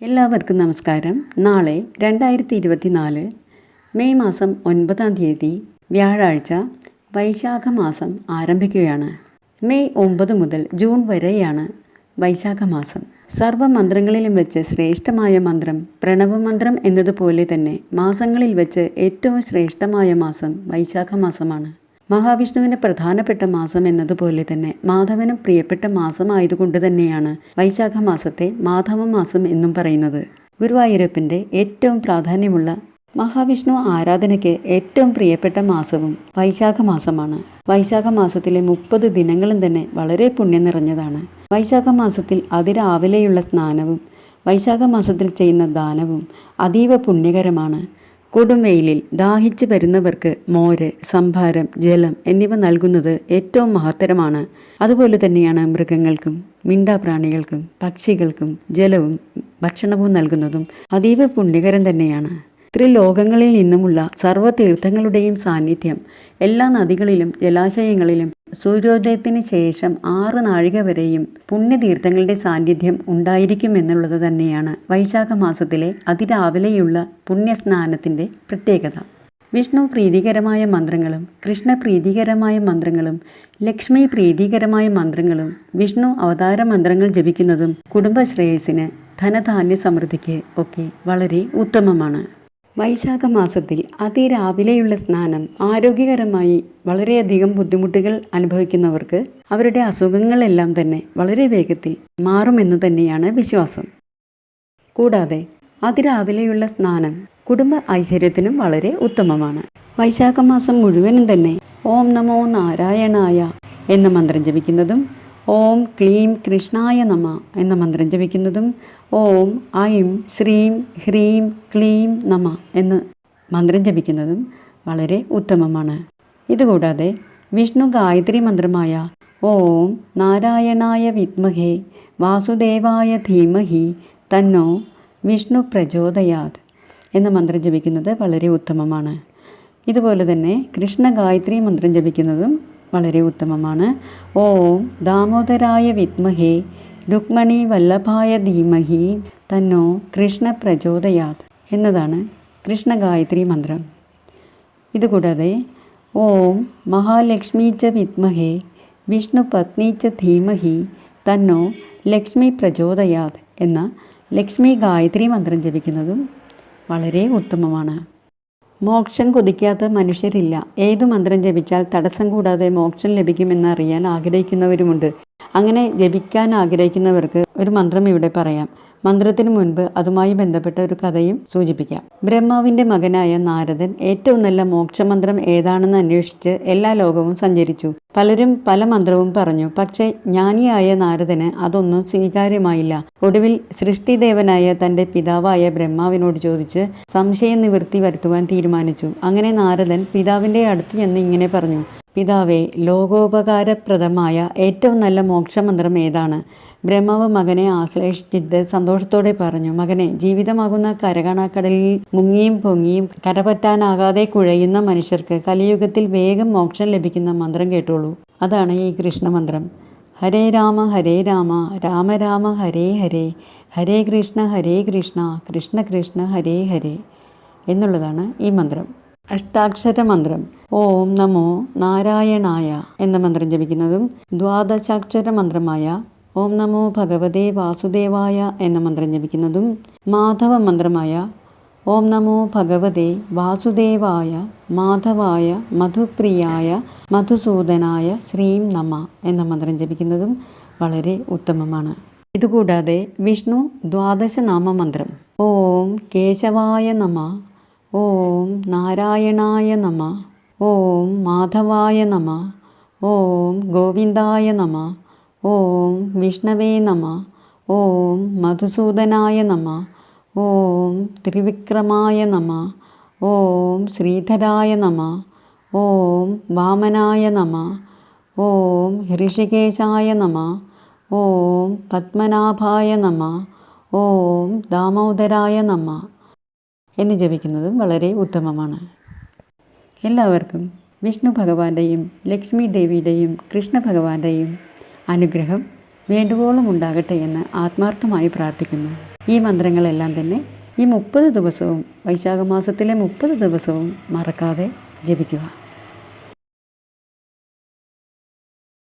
എല്ലാവർക്കും നമസ്കാരം. നാളെ രണ്ടായിരത്തി ഇരുപത്തിനാല് മെയ് മാസം ഒൻപതാം തീയതി വ്യാഴാഴ്ച വൈശാഖ മാസം ആരംഭിക്കുകയാണ്. മെയ് ഒമ്പത് മുതൽ ജൂൺ വരെയാണ് വൈശാഖ മാസം. സർവമന്ത്രങ്ങളിലും വെച്ച് ശ്രേഷ്ഠമായ മന്ത്രം പ്രണവമന്ത്രം എന്നതുപോലെ തന്നെ മാസങ്ങളിൽ വെച്ച് ഏറ്റവും ശ്രേഷ്ഠമായ മാസം വൈശാഖ മാസമാണ്. മഹാവിഷ്ണുവിന് പ്രധാനപ്പെട്ട മാസം എന്നതുപോലെ തന്നെ മാധവനും പ്രിയപ്പെട്ട മാസമായതുകൊണ്ട് തന്നെയാണ് വൈശാഖ മാസത്തെ മാധവ മാസം എന്നും പറയുന്നത്. ഗുരുവായൂരപ്പന്റെ ഏറ്റവും പ്രാധാന്യമുള്ള മഹാവിഷ്ണു ആരാധനയ്ക്ക് ഏറ്റവും പ്രിയപ്പെട്ട മാസവും വൈശാഖ മാസമാണ്. വൈശാഖ മാസത്തിലെ മുപ്പത് ദിനങ്ങളും തന്നെ വളരെ പുണ്യം നിറഞ്ഞതാണ്. വൈശാഖ മാസത്തിൽ അതിരാവിലെയുള്ള സ്നാനവും വൈശാഖ മാസത്തിൽ ചെയ്യുന്ന ദാനവും അതീവ പുണ്യകരമാണ്. കൊടുംവെയിലിൽ ദാഹിച്ചു വരുന്നവർക്ക് മോര് സംഭാരം ജലം എന്നിവ നൽകുന്നത് ഏറ്റവും മഹത്തരമാണ്. അതുപോലെ തന്നെയാണ് മൃഗങ്ങൾക്കും മിണ്ടാപ്രാണികൾക്കും പക്ഷികൾക്കും ജലവും ഭക്ഷണവും നൽകുന്നതും അതീവ പുണ്യകരം തന്നെയാണ്. ത്രിലോകങ്ങളിൽ നിന്നുമുള്ള സർവതീർത്ഥങ്ങളുടെയും സാന്നിധ്യം. എല്ലാ നദികളിലും ജലാശയങ്ങളിലും സൂര്യോദയത്തിന് ശേഷം ആറ് നാഴിക വരെയും പുണ്യതീർത്ഥങ്ങളുടെ സാന്നിധ്യം ഉണ്ടായിരിക്കുമെന്നുള്ളത് തന്നെയാണ് വൈശാഖ മാസത്തിലെ അതിരാവിലെയുള്ള പുണ്യസ്നാനത്തിന്റെ പ്രത്യേകത. വിഷ്ണു പ്രീതികരമായ മന്ത്രങ്ങളും കൃഷ്ണ പ്രീതികരമായ മന്ത്രങ്ങളും ലക്ഷ്മി പ്രീതികരമായ മന്ത്രങ്ങളും വിഷ്ണു അവതാര മന്ത്രങ്ങൾ ജപിക്കുന്നതും കുടുംബശ്രേയസിന് ധനധാന്യ സമൃദ്ധിക്ക് ഒക്കെ വളരെ ഉത്തമമാണ്. വൈശാഖ മാസത്തിൽ അതിരാവിലെയുള്ള സ്നാനം ആരോഗ്യകരമായി വളരെയധികം ബുദ്ധിമുട്ടുകൾ അനുഭവിക്കുന്നവർക്ക് അവരുടെ അസുഖങ്ങളെല്ലാം തന്നെ വളരെ വേഗത്തിൽ മാറുമെന്ന് തന്നെയാണ് വിശ്വാസം. കൂടാതെ അതിരാവിലെയുള്ള സ്നാനം കുടുംബ ഐശ്വര്യത്തിനും വളരെ ഉത്തമമാണ്. വൈശാഖ മാസം മുഴുവനും തന്നെ ഓം നമോ നാരായണായ എന്ന മന്ത്രം ജപിക്കുന്നതും ഓം ക്ലീം കൃഷ്ണായ നമ എന്ന മന്ത്രം ജപിക്കുന്നതും ഓം ഐം ശ്രീം ഹ്രീം ക്ലീം നമ എന്ന് മന്ത്രം ജപിക്കുന്നതും വളരെ ഉത്തമമാണ്. ഇതുകൂടാതെ വിഷ്ണു ഗായത്രി മന്ത്രമായ ഓം നാരായണായ വിദ്മഹേ വാസുദേവായ ധീമഹി തന്നോ വിഷ്ണു പ്രചോദയാത് എന്ന മന്ത്രം ജപിക്കുന്നത് വളരെ ഉത്തമമാണ്. ഇതുപോലെ തന്നെ കൃഷ്ണ ഗായത്രി മന്ത്രം ജപിക്കുന്നതും വളരെ ഉത്തമമാണ്. ഓം ദാമോദരായ വിത്മഹേ രുക്മണി വല്ലഭായ ധീമഹി തന്നോ കൃഷ്ണ പ്രചോദയാത് എന്നതാണ് കൃഷ്ണ ഗായത്രി മന്ത്രം. ഇതുകൂടാതെ ഓം മഹാലക്ഷ്മി ച വിദ്മഹേ വിഷ്ണു പത്നി ച ധീമഹി തന്നോ ലക്ഷ്മി പ്രചോദയാത് എന്ന ലക്ഷ്മി ഗായത്രി മന്ത്രം ജപിക്കുന്നതും വളരെ ഉത്തമമാണ്. മോക്ഷം കൊതിക്കാത്ത മനുഷ്യരില്ല. ഏതു മന്ത്രം ജപിച്ചാൽ തടസ്സം കൂടാതെ മോക്ഷം ലഭിക്കുമെന്ന് അറിയാൻ ആഗ്രഹിക്കുന്നവരുമുണ്ട്. അങ്ങനെ ജപിക്കാൻ ആഗ്രഹിക്കുന്നവർക്ക് ഒരു മന്ത്രം ഇവിടെ പറയാം. മന്ത്രത്തിന് മുൻപ് അതുമായി ബന്ധപ്പെട്ട ഒരു കഥയും സൂചിപ്പിക്കാം. ബ്രഹ്മാവിന്റെ മകനായ നാരദൻ ഏറ്റവും നല്ല മോക്ഷമന്ത്രം ഏതാണെന്ന് അന്വേഷിച്ച് എല്ലാ ലോകവും സഞ്ചരിച്ചു. പലരും പല മന്ത്രവും പറഞ്ഞു പക്ഷേ ജ്ഞാനിയായ നാരദന് അതൊന്നും സ്വീകാര്യമായില്ല. ഒടുവിൽ സൃഷ്ടിദേവനായ തന്റെ പിതാവായ ബ്രഹ്മാവിനോട് ചോദിച്ച് സംശയ നിവൃത്തി വരുത്തുവാൻ തീരുമാനിച്ചു. അങ്ങനെ നാരദൻ പിതാവിന്റെ അടുത്ത് ചെന്ന് ഇങ്ങനെ പറഞ്ഞു പിതാവേ ലോകോപകാരപ്രദമായ ഏറ്റവും നല്ല മോക്ഷമന്ത്രം ഏതാണ്? ബ്രഹ്മാവ് മകനെ ആശ്ലേഷിച്ചിട്ട് സന്തോഷത്തോടെ പറഞ്ഞു മകനെ ജീവിതമാകുന്ന കരകണക്കടലിൽ മുങ്ങിയും പൊങ്ങിയും കരപറ്റാനാകാതെ കുഴയുന്ന മനുഷ്യർക്ക് കലിയുഗത്തിൽ വേഗം മോക്ഷം ലഭിക്കുന്ന മന്ത്രം കേട്ടോളൂ. അതാണ് ഈ കൃഷ്ണമന്ത്രം. ഹരേ രാമ ഹരേ രാമ രാമ രാമ ഹരേ ഹരേ ഹരേ കൃഷ്ണ ഹരേ കൃഷ്ണ കൃഷ്ണ കൃഷ്ണ ഹരേ ഹരേ എന്നുള്ളതാണ് ഈ മന്ത്രം. അഷ്ടാക്ഷര മന്ത്രം ഓം നമോ നാരായണായ എന്ന മന്ത്രം ജപിക്കുന്നതും ദ്വാദശാക്ഷര മന്ത്രമായ ഓം നമോ ഭഗവതേ വാസുദേവായ എന്ന മന്ത്രം ജപിക്കുന്നതും മാധവ മന്ത്രമായ ഓം നമോ ഭഗവതേ വാസുദേവായ മാധവായ മധുപ്രിയായ മധുസൂദനായ ശ്രീം നമ എന്ന മന്ത്രം ജപിക്കുന്നതും വളരെ ഉത്തമമാണ്. ഇതുകൂടാതെ വിഷ്ണു ദ്വാദശനാമ മന്ത്രം ഓം കേശവായ നമ ഓം നാരായണായ നമ ഓം മാധവായ നമ ഓം ഗോവിന്ദായ നമ ഓം വിഷ്ണവേ നമ ഓം മധുസൂദനായ നമ ഓം ത്രിവിക്രമായ നമ ഓം ശ്രീധരായ നമ ഓം വാമനായ നമ ഓം ഹൃഷികേശായ നമ ഓം പത്മനാഭായ നമ ഓം ദാമോദരായ നമ എന്ന് ജപിക്കുന്നതും വളരെ ഉത്തമമാണ്. എല്ലാവർക്കും വിഷ്ണു ഭഗവാന്റെയും ലക്ഷ്മി ദേവിയുടെയും കൃഷ്ണ ഭഗവാന്റെയും അനുഗ്രഹം വേണ്ടുവോളം ഉണ്ടാകട്ടെ എന്ന് ആത്മാർത്ഥമായി പ്രാർത്ഥിക്കുന്നു. ഈ മന്ത്രങ്ങളെല്ലാം തന്നെ ഈ മുപ്പത് ദിവസവും വൈശാഖ മാസത്തിലെ മുപ്പത് ദിവസവും മറക്കാതെ ജപിക്കുക.